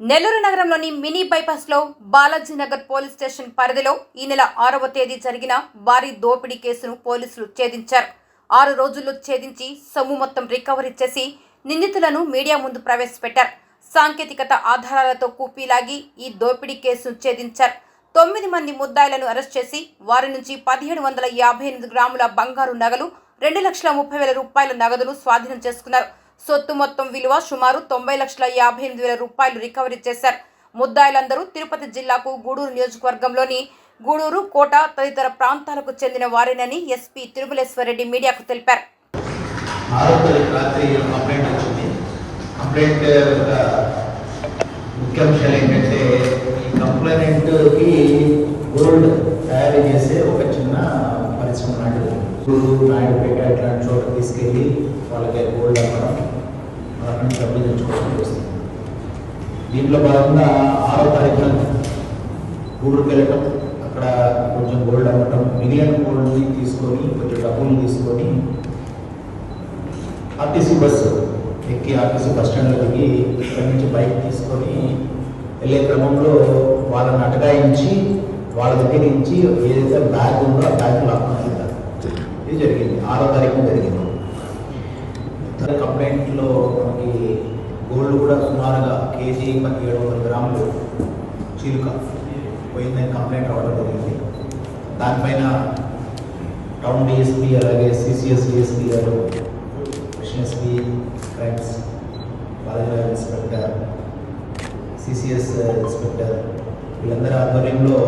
నెల్లూరు నగరంలోని మినీ బైపాస్లో Balaji Nagar police station పరిధిలో ఈ నెల ఆరవ తేదీ జరిగిన భారీ దోపిడీ కేసును పోలీసులు ఛేదించారు. ఆరు రోజుల్లో ఛేదించి సొమ్ము మొత్తం రికవరీ చేసి నిందితులను మీడియా ముందు ప్రవేశపెట్టారు. సాంకేతికత ఆధారాలతో కూపీలాగి ఈ దోపిడీ కేసును ఛేదించారు. తొమ్మిది మంది ముద్దాయిలను అరెస్ట్ చేసి వారి నుంచి పదిహేడు వందల యాభై ఎనిమిది గ్రాముల బంగారు నగలు రెండు లక్షల ముప్పై వేల రూపాయల నగదును స్వాధీనం చేసుకున్నారు. సొత్తు మొత్తం విలువ సుమారు తొంభై లక్షల యాభై ఎనిమిది వేల రూపాయలు రికవరీ చేశారు. ముద్దాయిలందరూ తిరుపతి జిల్లాకు గూడూరు నియోజకవర్గంలోని గూడూరు కోట తదితర ప్రాంతాలకు చెందిన వారేనని ఎస్పీ తిరుమలేశ్వరరెడ్డి మీడియాకు తెలిపారు. ఆరో తారీఖు ఏంటంటే ఈ కంప్లైంట్కి గోల్డ్ తయారు చేసే ఒక చిన్న పరిశ్రమ నాయుడు గూడూరు నాయుడుపేట ఇట్లాంటి చోట తీసుకెళ్ళి వాళ్ళకి గోల్డ్ అమ్మడం. వాళ్ళ డబ్బులు తెచ్చుకోవడం వస్తుంది. దీంట్లో భాగంగా ఆరో తారీఖున గూడూరుకి వెళ్ళటం అక్కడ కొంచెం గోల్డ్ అమ్మటం మిలియన్ గోల్డ్ని తీసుకొని కొంచెం డబ్బులు తీసుకొని ఆర్టీసీ బస్సు ఎక్కి ఆర్టీసీ బస్ స్టాండ్లో దిగి ఇక్కడి నుంచి బైక్ తీసుకొని వెళ్ళే క్రమంలో వాళ్ళని అటకాయించి వాళ్ళ దగ్గర నుంచి ఏదైతే బ్యాగ్ ఉందో ఆ బ్యాగ్ లాక్కొని వెళ్తారు ఇది జరిగింది. ఆరో తారీఖున జరిగింది. కంప్లైంట్లో మనకి గోల్డ్ కూడా సుమారుగా కేజీ ఏడు వందల గ్రాములు చిలుక పోయిందని కంప్లైంట్ రావడం జరిగింది. దానిపైన టౌన్ డిఎస్పీ అలాగే సిసిఎస్ డిఎస్పీ గారు SP crimes Balaji inspector CCS inspector వీళ్ళందరి ఆధ్వర్యంలో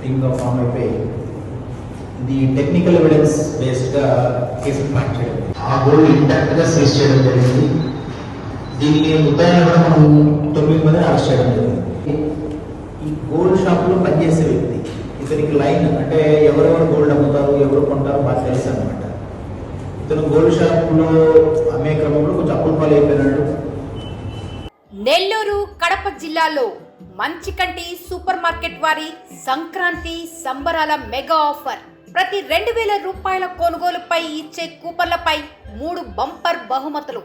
టీమ్గా ఫామ్ అయిపోయి ఇది టెక్నికల్ ఎవిడెన్స్ బేస్డ్గా కేసు ప్లాన్ చేయడం ఆ గోల్డ్ ఇంటాక్ట్గా సీజ్ చేయడం జరిగింది. దీనికి ముద్దాయిని కూడా మనం తొమ్మిది మంది అరెస్ట్ చేయడం జరిగింది. ఈ గోల్డ్ షాప్లో పనిచేసే వ్యక్తి ఇతనికి లైన్ అంటే ఎవరెవరు గోల్డ్ అమ్ముతారు ఎవరు కొంటారు బాగా తెలుసు అనమాట ఇతను గోల్డ్ షాప్లో అమ్మే క్రమంలో కొంచెం అప్పుల పాలు అయిపోయినాడు నెల్లూరు కడప జిల్లాలో మంచికంటి సూపర్ మార్కెట్ వారి సంక్రాంతి సంబరాల మెగా ఆఫర్. ప్రతి రెండు వేల రూపాయల కొనుగోలుపై ఇచ్చే కూపన్లపై మూడు బంపర్ బహుమతులు.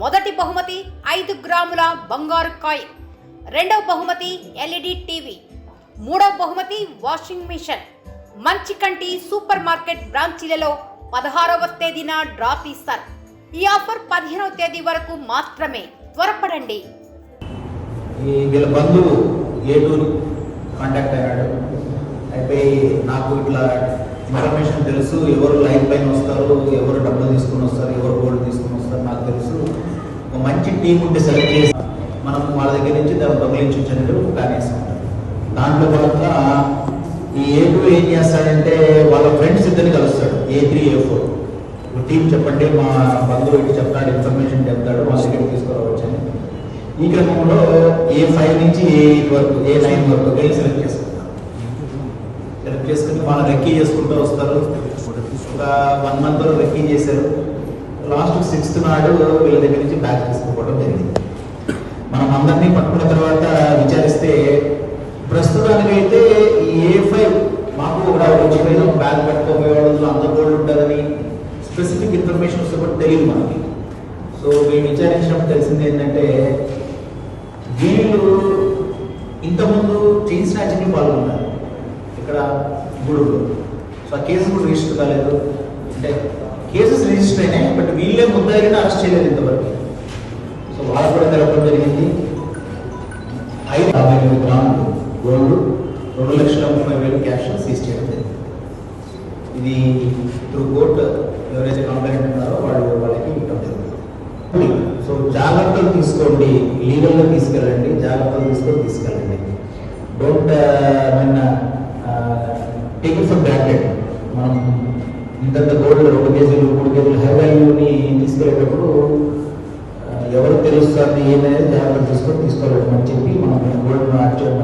మొదటి బహుమతి ఐదు గ్రాముల బంగారు కాయిన్ రెండవ బహుమతి ఎల్ఈడి టీవీ. మూడవ బహుమతి washing machine. Manchikanti super market బ్రాంచీలలో పదహారవ తేదీన డ్రా తీస్తారు. ఈ ఆఫర్ పదిహేనవ తేదీ వరకు మాత్రమే. త్వరపడండి. వీళ్ళ బంధువు ఏటూరు కాంటాక్ట్ అయ్యాడు. అయిపోయి నాకు ఇట్లా ఇన్ఫర్మేషన్ తెలుసు ఎవరు లైన్ పైన వస్తారు ఎవరు డబ్బులు తీసుకుని వస్తారు ఎవరు గోల్డ్ తీసుకుని వస్తారు నాకు తెలుసు. ఒక మంచి టీం ఉంటే సెలెక్ట్ చేసి మనం వాళ్ళ దగ్గర నుంచి దాన్ని దొంగలించవచ్చు ప్లాన్ వేస్తాం దాంట్లో భాగంగా ఈ ఏ టూ ఏం చేస్తాడంటే వాళ్ళ ఫ్రెండ్స్ ఇద్దరిని కలుస్తాడు A three A four team చెప్పండి మా బంధువు ఇటు చెప్తాడు ఇన్ఫర్మేషన్ చెప్తాడు మా దగ్గర అని. ఈ క్రమంలో ఏ ఫైవ్ నుంచి ఏ ఎయిట్ వరకు ఏ నైన్ వరకు వెళ్ళి సెలెక్ట్ చేసుకుంటాం చేసుకుని వాళ్ళు రెక్కీ చేసుకుంటూ వస్తారు. ఒక వన్ మంత్ వరకు రెక్కీ చేశారు. లాస్ట్ సిక్స్త్ నాడు వీళ్ళ దగ్గర నుంచి బ్యాగ్ తీసుకుపోవడం జరిగింది. మనం అందరినీ పట్టుకున్న తర్వాత విచారిస్తే ప్రస్తుతానికైతే ఈ ఏ ఫైవ్ మాకు కూడా వచ్చిపోయిన బ్యాగ్ పట్టుకోపోయేవాళ్ళు అంత గోల్డ్ ఉంటుందని స్పెసిఫిక్ ఇన్ఫర్మేషన్ వస్తే కూడా తెలియదు మనకి. సో మేము విచారించినప్పుడు తెలిసింది ఏంటంటే వీళ్ళు ఇంతకుముందు చైన్ స్నాచింగ్కి పాల్గొన్నారు. ఇక్కడ గూడూరులో సో ఆ కేసు కూడా రిజిస్టర్ కాలేదు. అంటే కేసెస్ రిజిస్టర్ అయినాయి బట్ వీళ్ళే ముద్దాయిని అరెస్ట్ చేయలేదు ఇంతవరకు. సో వాళ్ళు కూడా తెలపడం జరిగింది. ఐదు యాభై ఎనిమిది గ్రాములు గోల్డ్ రెండు లక్షల ముప్పై వేలు క్యాష్ సీజ్ చేయడం జరిగింది. ఇది త్రూ కోర్ట్ ఎవరైతే కంప్లైంట్ ఉన్నారో వాళ్ళు వాళ్ళకి ఇవ్వడం జరుగుతుంది. సో జాగ్రత్తలు తీసుకోండి. లీగల్గా తీసుకెళ్ళండి జాగ్రత్తలు తీసుకొని తీసుకెళ్ళండి. Don't mean uh, taking for granted మనం ఇంతంత గోల్డ్ రెండు కేజీలు మూడు కేజీలు హై వాల్యూని తీసుకెళ్ళేటప్పుడు ఎవరు తెలుస్తుంది ఏమనేది జాగ్రత్త తీసుకొని తీసుకోలేదు అని చెప్పి మనం గోల్డ్ యాక్చువల్